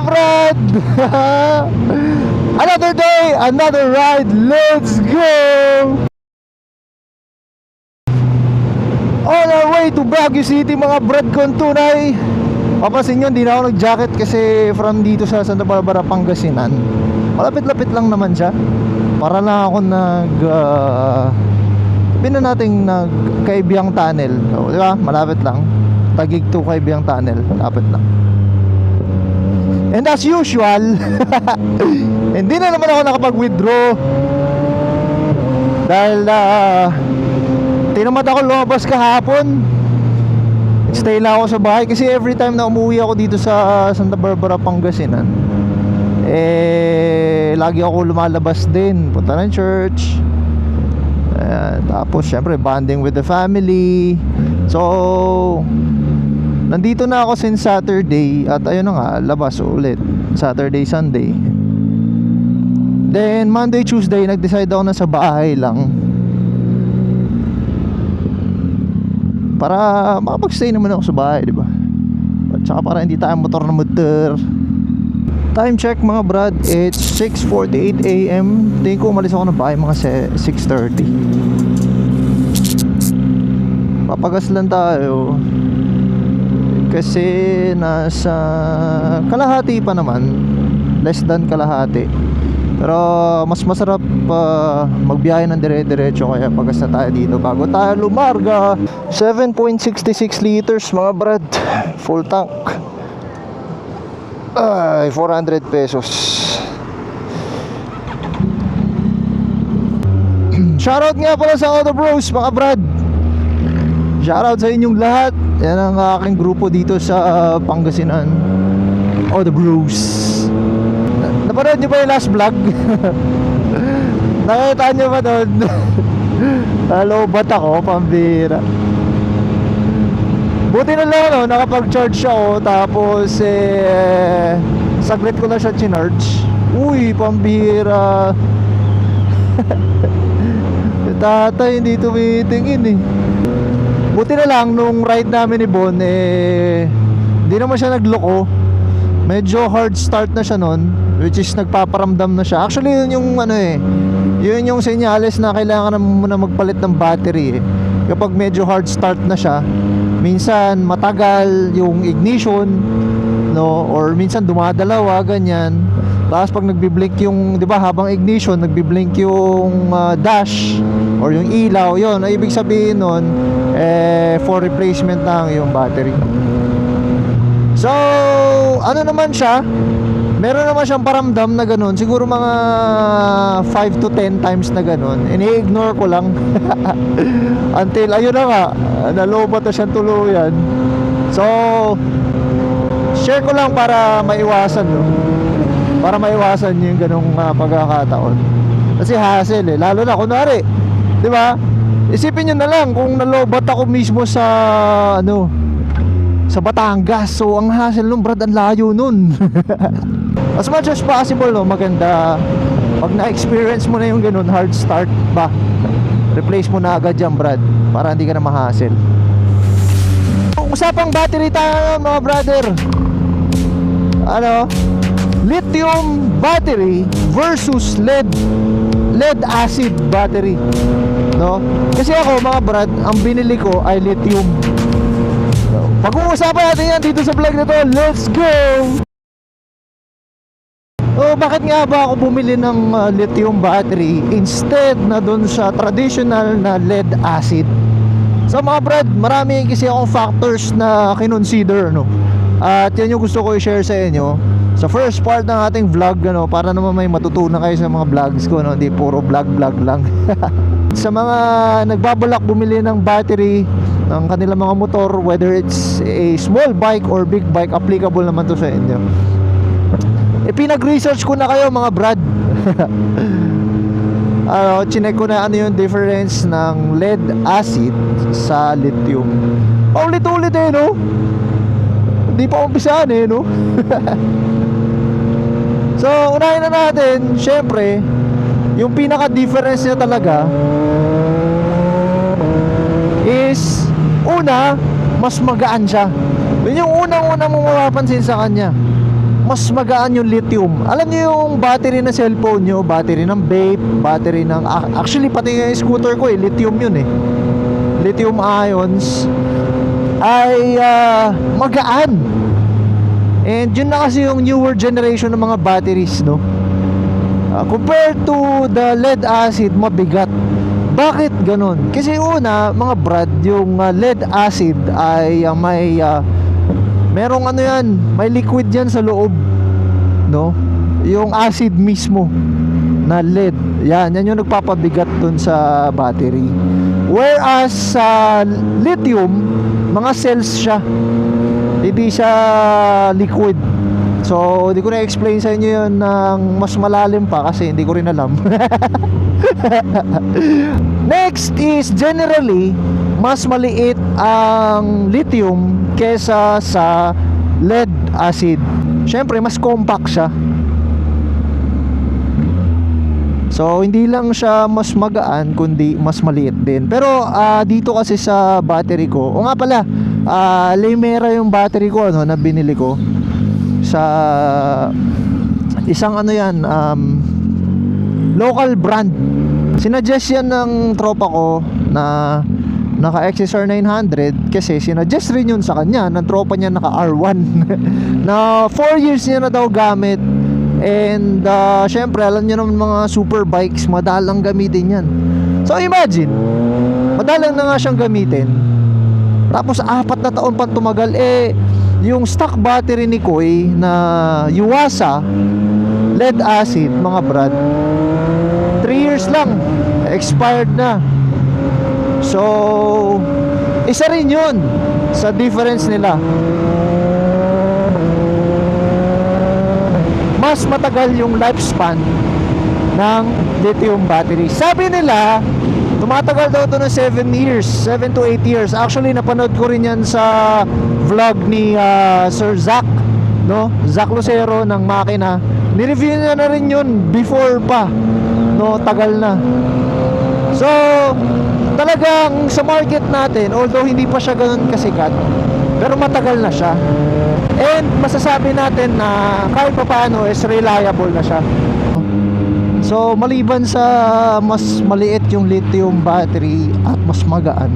another day, another ride. Let's go! On our way to Baguio City, mga brad kong tunay. Papasin nyo, hindi na ako nag-jacket kasi from dito sa Santa Barbara, Pangasinan. Malapit-lapit lang naman siya. Para na ako nag... Uh, sabihin na natin nag Kaibiyang Tunnel. O, di ba? Malapit lang. Tagig to Kaibiyang Tunnel. Malapit lang. And as usual, hindi na naman ako nakapag-withdraw. Dahil na tinamad ako lumabas kahapon. Stay lang ako sa bahay kasi every time na umuwi ako dito sa Santa Barbara, Pangasinan, eh, lagi ako lumalabas din. Punta ng church. Ayan, tapos syempre bonding with the family. So, nandito na ako since Saturday at ayun na nga, labas ulit. Saturday, Sunday. Then Monday, Tuesday, nag-decide ako na sa bahay lang. Para makapag-stay naman ako sa bahay, di ba? At saka para hindi tayo motor na motor. Time check mga brad, it's 6.48 a.m. Tingin ko umalis ako ng bahay mga se- 6.30. Papagas lang tayo. Kasi nasa kalahati pa naman. Less than kalahati. Pero mas masarap uh, magbiyahe ng dire-diretso kaya pagas na tayo dito bago tayo lumarga. 7.66 liters mga brad. Full tank. Ay, 400 pesos. Shoutout nga pala sa Auto Bros mga brad. Shoutout sa inyong lahat. Yan ang aking grupo dito sa uh, Pangasinan. Auto Bros. Na- Napanood niyo ba yung last vlog? Nakita niyo ba doon? Nalobat ako, pambira. Buti na lang, no, nakapag-charge ako, tapos, eh, saglit ko na siya chinarge. Uy, pambira. Tatay, hindi tumitingin eh. Buti na lang, nung ride namin ni Bon, eh, hindi naman siya nagloko. Medyo hard start na siya nun, which is nagpaparamdam na siya. Actually, yun yung ano eh, yun yung senyales na kailangan na muna magpalit ng battery eh. Kapag medyo hard start na siya, minsan matagal yung ignition, no, or minsan dumadalawa, ganyan. Tapos pag nagbi-blink yung, 'di ba, habang ignition, nagbi-blink yung ah, dash or yung ilaw, 'yon, ay ibig sabihin nun eh for replacement ng yung battery. So, ano naman siya? Meron naman siyang paramdam na ganun. Siguro mga 5 to 10 times na ganun. Ini-ignore ko lang. Until, ayun na nga, nalobat na siyang tuluyan. So, share ko lang para maiwasan, no? Para maiwasan yung ganung uh, pagkakataon. Kasi hassle eh. Lalo na, kunwari, di ba? Isipin nyo na lang kung nalobat ako mismo sa, ano, sa Batangas. So, ang hassle nung brad, ang layo nun. as much as possible, no, maganda. Pag na-experience mo na yung ganun, hard start ba? Replace mo na agad yan, brad. Para hindi ka na mahassle. Usapang battery tayo, mga brother. Ano? Lithium battery versus lead lead acid battery. No? Kasi ako, mga brad, ang binili ko ay lithium. Pag-uusapan natin yan dito sa vlog na to. Let's go! Oh, bakit nga ba ako bumili ng uh, lithium battery instead na dun sa traditional na lead acid? So mga brad, marami kasi akong factors na kinonsider no. At yan yung gusto ko i-share sa inyo sa first part ng ating vlog ano para naman may matutunan kayo sa mga vlogs ko no, hindi puro vlog vlog lang. sa mga nagbabalak bumili ng battery ng kanilang mga motor whether it's a small bike or big bike applicable naman to sa inyo. Eh pinag-research ko na kayo mga brad. Ano, chinek ko na ano yung difference ng lead acid sa lithium. Paulit-ulit eh no? Hindi pa umpisaan eh no so unahin na natin syempre yung pinaka difference niya talaga is una mas magaan siya yun yung unang-una mong mapapansin sa kanya mas magaan yung lithium. Alam niyo yung battery ng cellphone nyo, battery ng vape, battery ng... Actually, pati yung scooter ko eh, lithium yun eh. Lithium ions ay ah, magaan. And yun na kasi yung newer generation ng mga batteries, no? Ah, compared to the lead acid, mabigat. Bakit ganun? Kasi una, mga brad, yung ah, lead acid ay ah, may ah, merong ano yan, may liquid yan sa loob. No? Yung acid mismo na lead. Yan, yan yung nagpapabigat dun sa battery. Whereas sa lithium, mga cells siya. Hindi siya liquid. So, hindi ko na-explain sa inyo yun ng mas malalim pa kasi hindi ko rin alam. Next is generally mas maliit ang lithium kesa sa lead acid. Siyempre, mas compact siya. So, hindi lang siya mas magaan, kundi mas maliit din. Pero, ah, dito kasi sa battery ko, o nga pala, ah, Limera yung battery ko, ano, na binili ko. Sa isang ano yan, um, local brand. Sinuggest yan ng tropa ko na naka XSR 900 kasi sinuggest rin yun sa kanya ng tropa niya naka R1 na 4 years niya na daw gamit and uh, syempre alam niyo naman mga super bikes madalang gamitin yan so imagine madalang na nga siyang gamitin tapos apat na taon pa tumagal eh yung stock battery ni Koy na Yuasa lead acid mga brad 3 years lang expired na. So isa rin yun sa difference nila. Mas matagal yung lifespan ng lithium battery. Sabi nila tumatagal daw to ng 7 years 7 to 8 years. Actually napanood ko rin yan sa vlog ni ah, Sir Zach no? Zach Lucero ng makina. Nireview niya na rin yun before pa no? Tagal na. So talagang sa market natin although hindi pa siya ganun kasikat pero matagal na siya. And masasabi natin na kahit pa paano is reliable na siya so maliban sa mas maliit yung lithium battery at mas magaan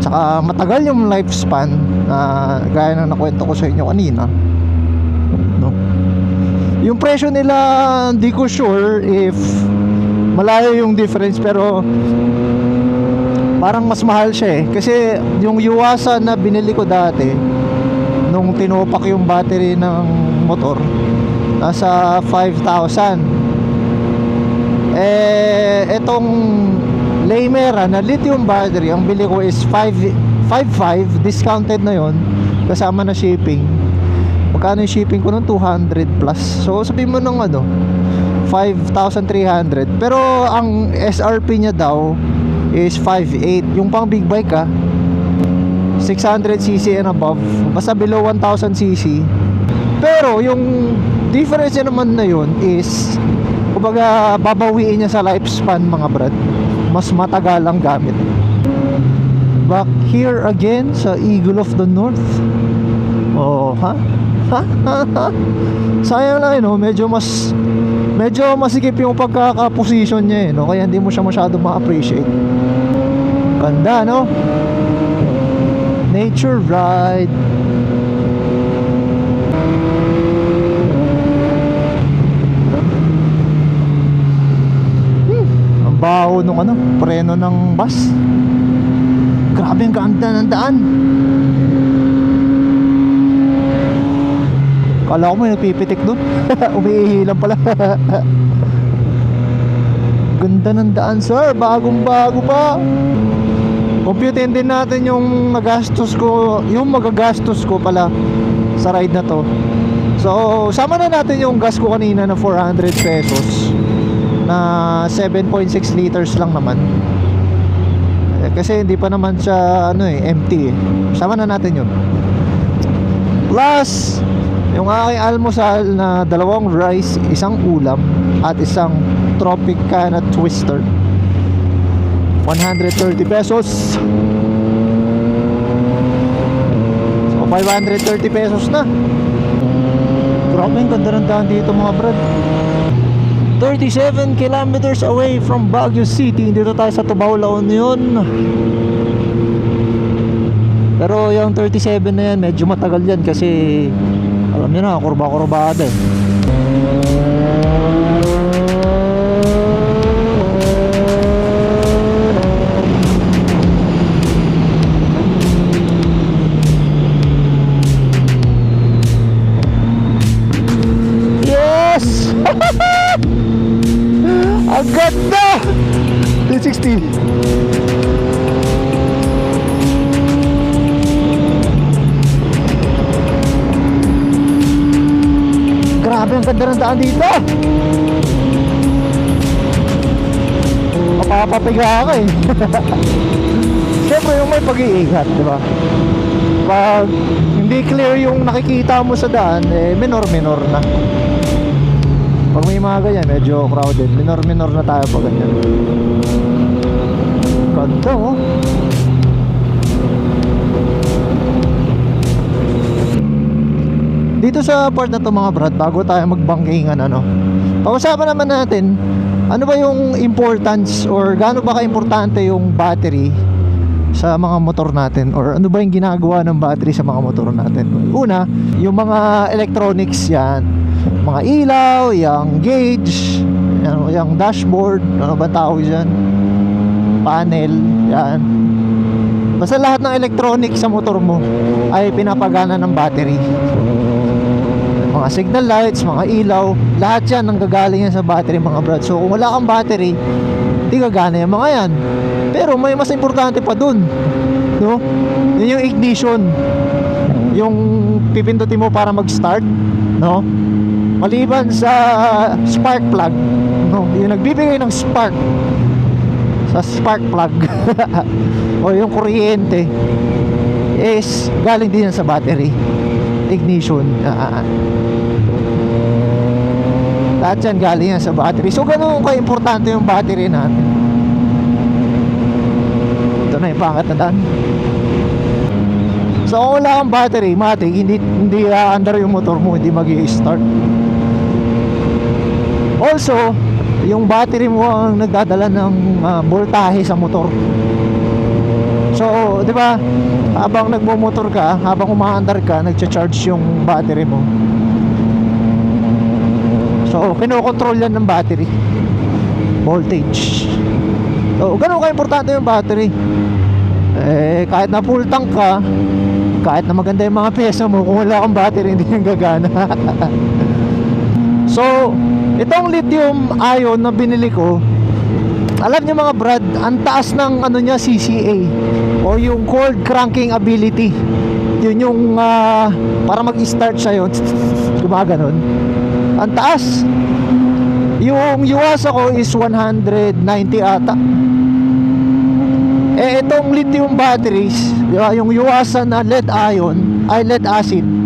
tsaka matagal yung lifespan na gaya na nakwento ko sa inyo kanina no? Yung presyo nila hindi ko sure if malayo yung difference pero parang mas mahal siya eh. Kasi yung Yuasa na binili ko dati nung tinopak yung battery ng motor nasa 5,000 eh etong Laymera na lithium battery ang bili ko is 5 5.5 discounted na yon kasama na shipping. Magkano yung shipping ko nun? 200 plus. So sabihin mo nung ano 5,300 pero ang SRP niya daw is 5.8 yung pang big bike ah 600cc and above. Basta below 1000cc pero yung difference naman na yun is kumbaga babawiin niya sa lifespan mga brad. Mas matagal ang gamit. Back here again sa Eagle of the North. Oh ha? Sayang lang eh, no? Medyo mas medyo masikip yung pagkakaposition niya eh, no? Kaya hindi mo siya masyado ma-appreciate. Ganda no? Nature ride baho nung ano preno ng bus grabe ang ganda ng daan Kala ko may nagpipitik doon. Umiihi lang pala. Ganda ng daan, sir. Bagong bago pa. Computein din natin yung nagastos ko, yung magagastos ko pala sa ride na to. So, sama na natin yung gas ko kanina na 400 pesos na 7.6 liters lang naman. Eh, kasi hindi pa naman siya ano eh, empty eh. Sama na natin yun. Plus, yung aking almusal na dalawang rice, isang ulam at isang Tropicana Twister. 130 pesos. So 530 pesos na. Grabe ang ganda ng dito mga brad. 37 kilometers away from Baguio City. Dito tayo sa Tubao, La Union. Pero yung 37 na yan, medyo matagal yan kasi alam niyo na, kurba-kurbada eh. Yes! Ang ganda! 360. Grabe ang ganda ng daan dito! Mapapapiga ka eh. Siyempre yung may pag-iingat, di ba? Pag hindi clear yung nakikita mo sa daan, eh minor-minor na. Pag may mga ganyan, medyo crowded. Minor-minor na tayo pag ganyan. Ganda oh. Dito sa part na to mga brad, bago tayo magbangkingan ano, pag-usapan naman natin, ano ba yung importance or gaano ba ka-importante yung battery sa mga motor natin or ano ba yung ginagawa ng battery sa mga motor natin una yung mga electronics yan mga ilaw yung gauge yung, yung dashboard ano ba tawag dyan? Panel yan. Basta lahat ng electronics sa motor mo ay pinapagana ng battery. Mga signal lights, mga ilaw lahat yan nanggagaling yan sa battery mga brad. So kung wala kang battery hindi gagana yung mga yan. Pero may mas importante pa dun no? yun yung ignition. Yung pipindutin mo para mag-start no? Maliban sa spark plug. No? yung nagbibigay ng spark. Sa spark plug. O yung kuryente is galing din sa battery. Ignition. Ah, lahat yan galing yan sa battery. So ganun ka importante yung battery natin. Ito na yung pangat na daan. So kung wala kang battery matik hindi, hindi under yung motor mo hindi mag start also yung battery mo ang nagdadala ng ah, voltahe sa motor. So di ba habang nagmo-motor ka habang umaandar ka nagcha-charge yung battery mo. So kinokontrol yan ng battery. Voltage. So ganun ka importante yung battery. Eh kahit na full tank ka kahit na maganda yung mga pyesa mo kung wala kang battery hindi yan gagana so itong lithium ion na binili ko alam niyo mga brad ang taas ng ano niya CCA o yung cold cranking ability. Yun yung ah, para mag-start siya yun. Gumaganon ang taas. Yung Yuasa ko is 190 ata. Eh itong lithium batteries di ba, yung Yuasa na lead ion ay lead acid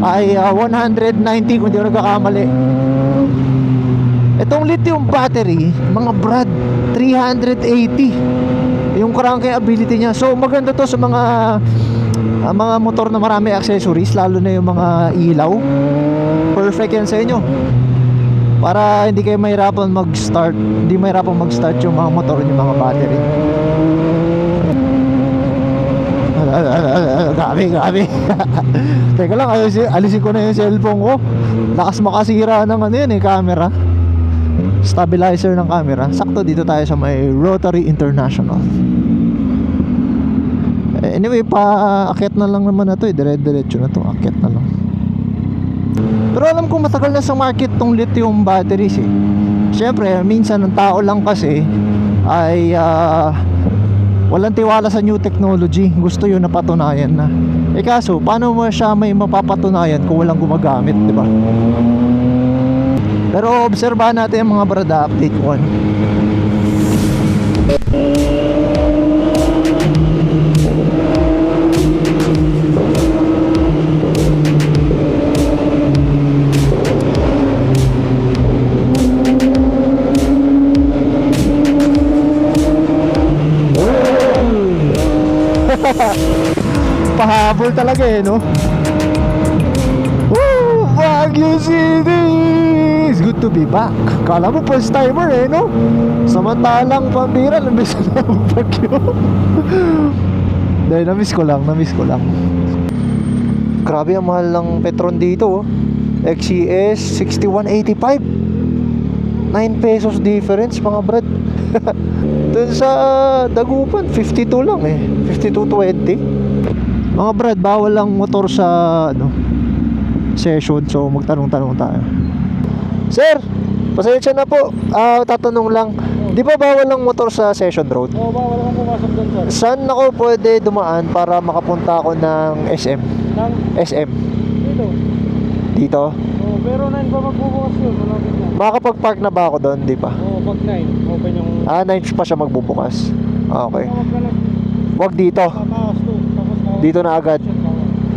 ay ah, 190 kung di ako nagkakamali. Itong lithium battery mga brad 380 yung cranking ability niya. So maganda to sa mga ah, mga motor na marami accessories lalo na yung mga ilaw. Perfect yan sa inyo. Para hindi kayo mahirapan mag-start hindi mahirapan mag-start yung mga motor yung mga battery grabe grabe. Teka lang alisin, alisin ko na yung cellphone ko. Lakas makasira ng ano yun eh camera. Stabilizer ng camera. Sakto dito tayo sa may Rotary International. Eh, anyway pa akyat na lang naman na to eh. Dire diretso na to akyat na lang. Pero alam ko matagal na sa market tong lithium batteries eh. Syempre minsan ang tao lang kasi ay ah, walang tiwala sa new technology. Gusto yun napatunayan na. Eh kaso paano mo siya may mapapatunayan kung walang gumagamit di ba? Pero obserbahan natin ang mga brada update 1 pahabol talaga eh no Woo! Baguio City! It's good to be back. Kala mo first timer eh, no? Samantalang pambira, nabis na ang Baguio. Dahil namiss ko lang, namiss ko lang. Grabe ang mahal ng Petron dito, oh. XCS 6185. 9 pesos difference mga brad. Dun sa Dagupan, 52 lang eh. 52.20. Mga brad, bawal lang motor sa ano, session. So magtanong-tanong tayo. Sir, pasensya na po. Ah, tatanong lang. Di ba bawal lang motor sa session road? Oo, bawal kang pumasok doon, sir. Saan ako pwede dumaan para makapunta ako ng SM? Nang, SM. dito. Dito? Oo, pero 9 pa magbubukas yun. Malapit na. Makakapag-park na ba ako doon, di ba? Oo, pag 9. Open yung... Ah, 9 pa siya magbubukas. Okay. Wag dito. Dito na agad.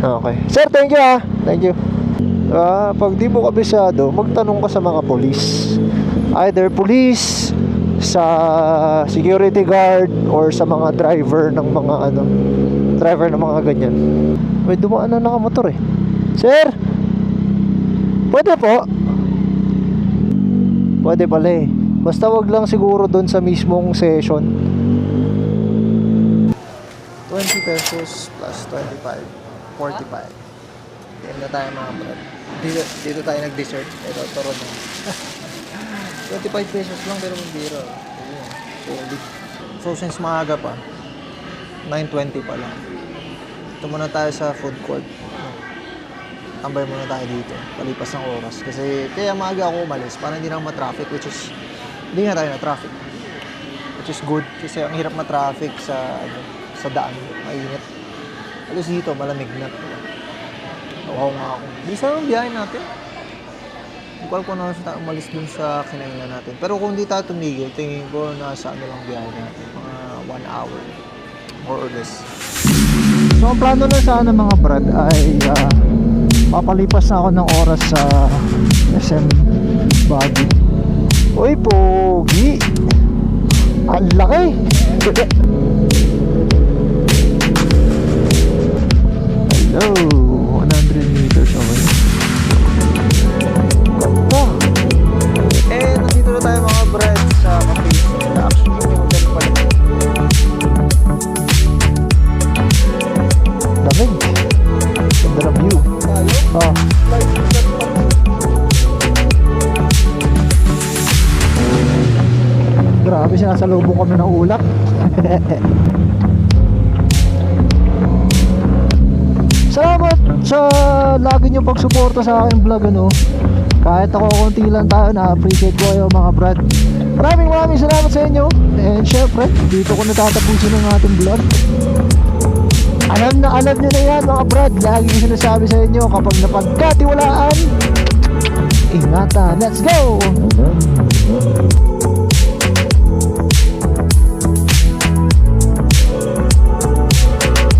Okay. Sir, thank you ah. Thank you. Ah, pag di mo kabisado, magtanong ka sa mga polis. Either police, sa security guard, or sa mga driver ng mga ano, driver ng mga ganyan. May dumaan na nakamotor eh. Sir! Pwede po. Pwede pala eh. Basta wag lang siguro doon sa mismong session. 20 pesos plus 25. 45. Yan na tayo mga brad. Dito, dito tayo nag-dessert. Ito, turo na. 25 pesos lang pero magbira. Ayun. Solid. So since maaga pa, 9.20 pa lang. Ito muna tayo sa food court. Tambay muna tayo dito. Palipas ng oras. Kasi kaya maaga ako umalis para hindi na ma-traffic which is hindi nga tayo na traffic. Which is good kasi ang hirap ma-traffic sa ano, sa daan. Mainit. Least dito malamig na. Wow nga ako. Bisa ang biyahe natin. Hindi ko alam kung ano umalis dun sa kinahinga natin. Pero kung hindi tayo tumigil, tingin ko nasa ano lang biyahe natin. Mga one hour. Or less. So ang plano na sana mga brad ay ah, papalipas na ako ng oras sa SM Baguio. Uy, pogi! Ang laki! Hello! 100 meters away. Eh, nandito na tayo mga. Actually, may hotel pa rin. Lamig. Ganda ng view. Oh. Grabe, sinasalubong kami ng ulap. Salamat sa lagi niyong pagsuporta sa aking vlog ano. Kahit ako konti lang tayo na appreciate ko kayo mga brad. Maraming maraming salamat sa inyo. And syempre, dito ko natatapusin ang ating vlog. Alam na alam nyo na yan mga brad. Lagi ko sinasabi sa inyo kapag napagkatiwalaan, ingatan. Let's go!